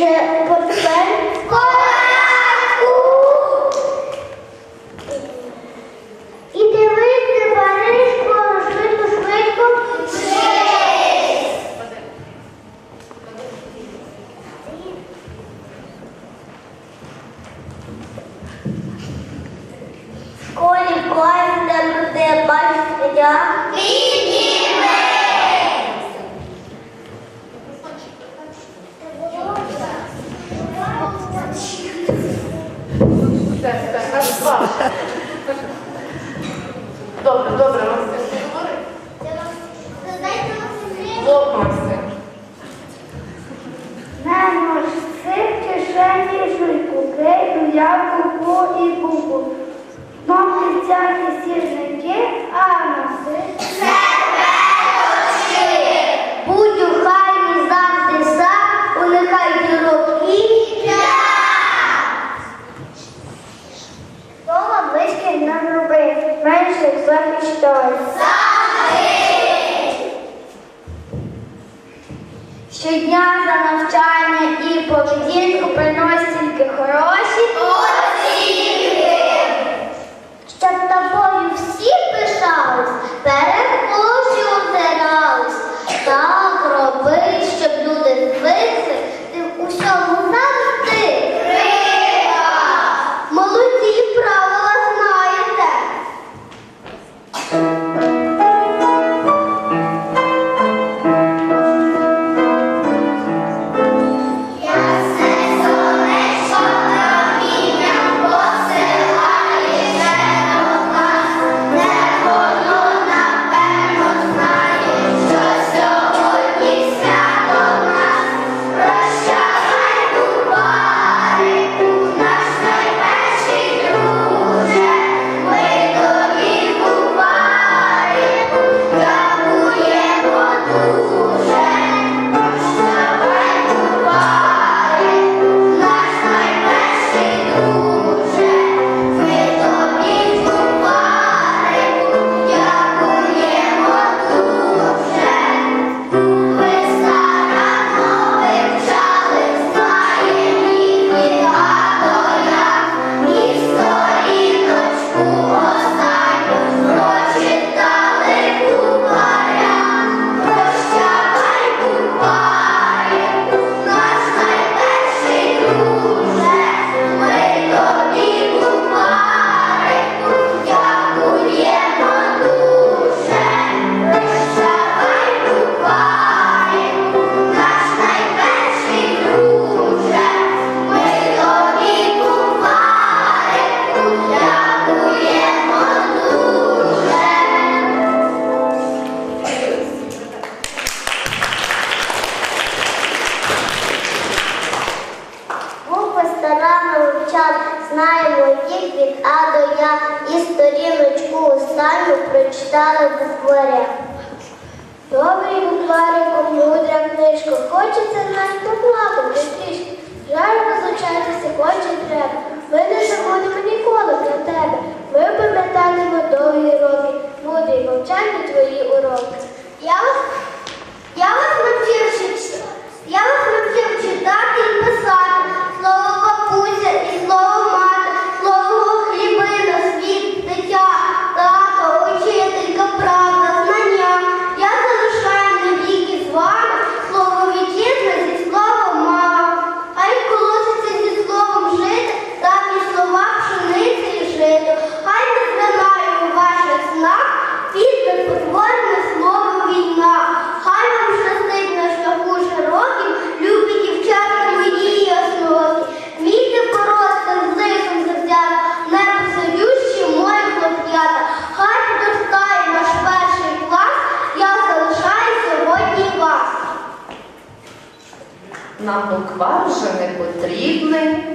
Chip,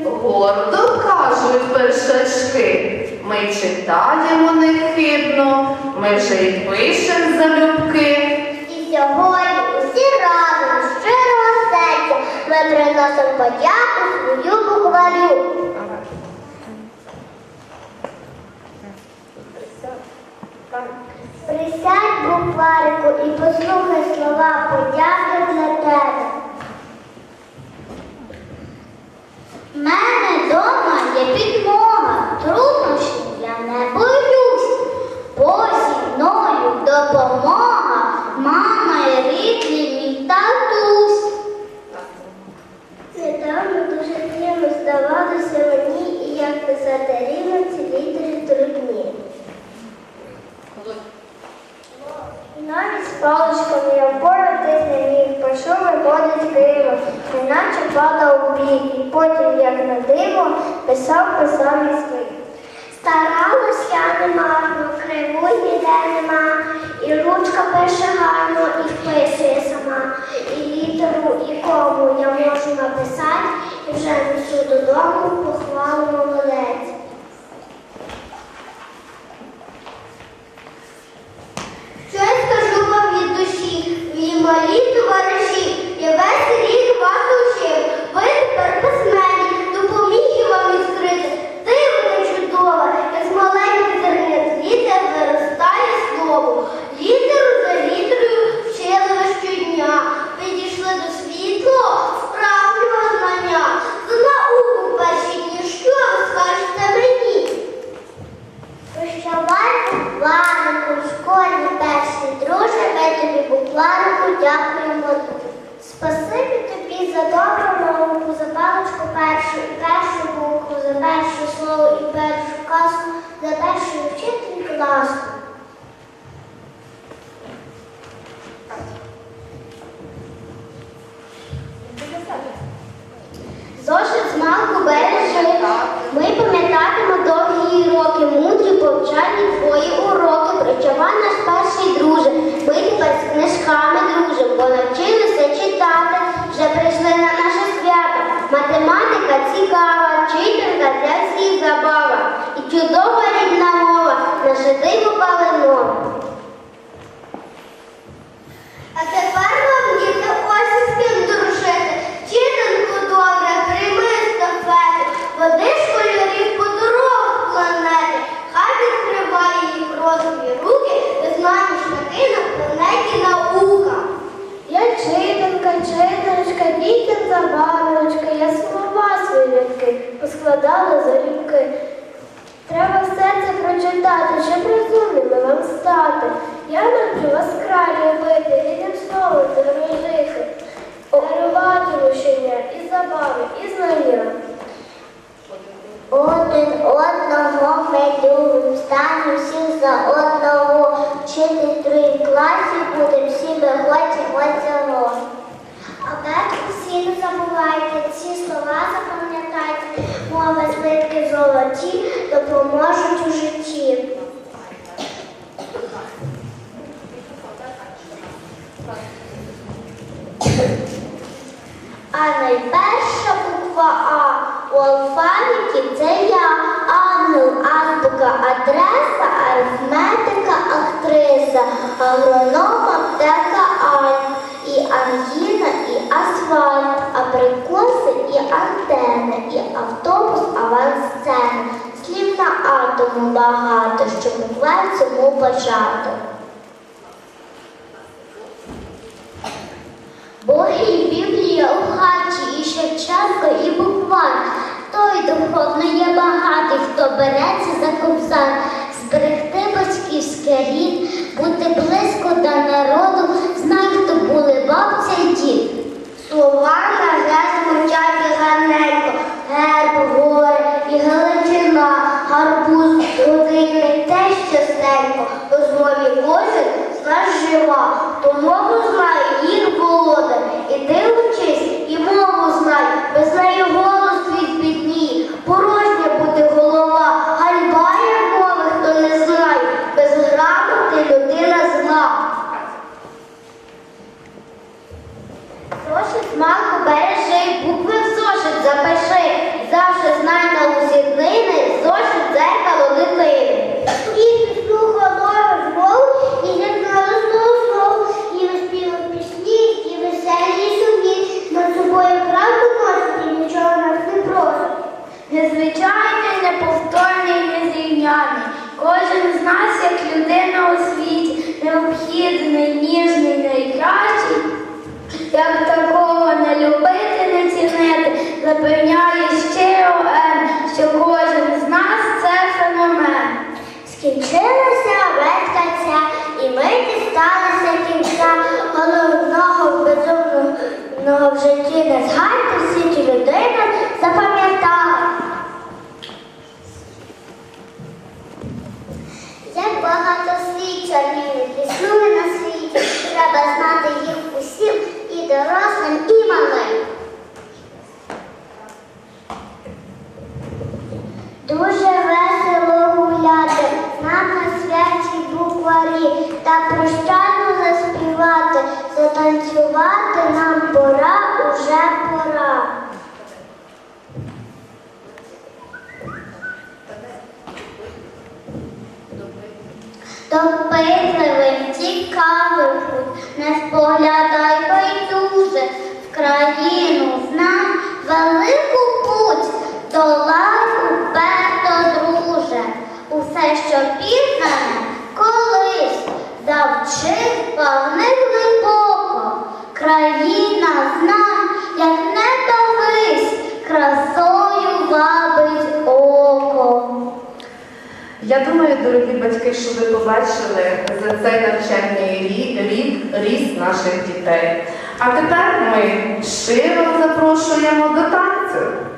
гордо кажуть першачки. Ми читаємо нехибно, ми вже й пишемо залюбки. І сьогодні усі разом щирого серця ми приносимо подяку свою буквалю. Присядь букварику і послухай слова подяки для тебе. В мене дома є підмога, труднощів я не боюсь, бо зі мною допомога, мама і рідний мій татусь. Недавно дуже дивно здавалося мені, і як писати рівно ці літери трудні. Навіть з паличками я впоратись не міг, пішов виходить криво, падав у бік, потім, як на диво, писав писав і свій. Старалась я немарно, криву ніде нема, і ручка пише гарно, і вписує сама, і літеру, і кому я можу написати, і вже несу додому похвалу молодець. Що я скажу вам від душі, мій малі товариші, я весь рік вас учив, ви тепер письменні, допоміг вам відкрити. Диво не чудове, як з маленьких зернят літер виростає слово. Літеру за літерою вчили ви щодня, ви дійшли до світлого, справжнього знання. За науку перші дні, що ви скажете мені? Прощавай, букварику, в школі перший друже, ми тобі букварику дякуємо. Спасибі тобі за добру науку, за паличку першу і першу букву, за слово і першу казку, за перший вчитель класу. Зошит з малку бережи. Ми пам'ятатимо довгі роки, мудрі повчальні твої уроки. Причавай наш перший друже. Ми тепер з книжками дружимо, бо навчилися читати. Вже прийшли на наше свято. Математика цікава, прочитати, щоб розумними вам стати. Я навчу вас край любити, рідним словом дорожити, дарувати рушення і забави, і знання. Один одного ми любимо, станемо всі за одного. Вчити другій класі будемо всі ми хочемо цього. А батько всі не забувайте, ці слова запам'ятайте, мови злитки золоті допоможуть у житті. Багато, цьому початок. Боги і Біблія у хаті, і Шевченко, і буквар. Той духовно є багатий, хто береться за кобзар, зберегти батьківське рід, бути близько до народу, знай, хто були бабця й дід. Слова частенько, у змові кожен з жива, то мову знає їх володар, ти учись, і мову знай, без неї голос твій бідні, порожня буде голова, ганьба як мови, хто не знає, без грамоти людина зла. Зошит малку бережи, букви в зошит запиши. Завжди знай на усі днини, зошит дзеркало дитини. І слухав нове змов, і не знала знову, і виспівав пісні, і веселі сумні. Над собою правду носить, і нічого нас не просить. Незвичайний, неповторний, незрівняний. Кожен з нас, як людина у світі, необхідний, ніжний. запевняє щиро Ен, що кожен з нас це феномен. Скінчилася веткаця, і ми дісталися кінця головного безумного в житті не згадьте всі ті людини запам'ятали. Як багато слід чарівних існує на світі, треба знати їх усім і дорослим, і малим. Дуже весело гуляти, нам на святі букварі, та прощально заспівати, затанцювати нам пора, уже пора. Допитливим, цікавим не споглядай байдуже в країну знань велику путь, долай уперто, друже, усе, що пізнане, колись завчив павни глибоко, країна знань, як не вись, красою вабить око. Я думаю, дорогі батьки, що ви побачили за цей навчальний рік, рік ріст наших дітей. А тепер ми щиро запрошуємо до танцю.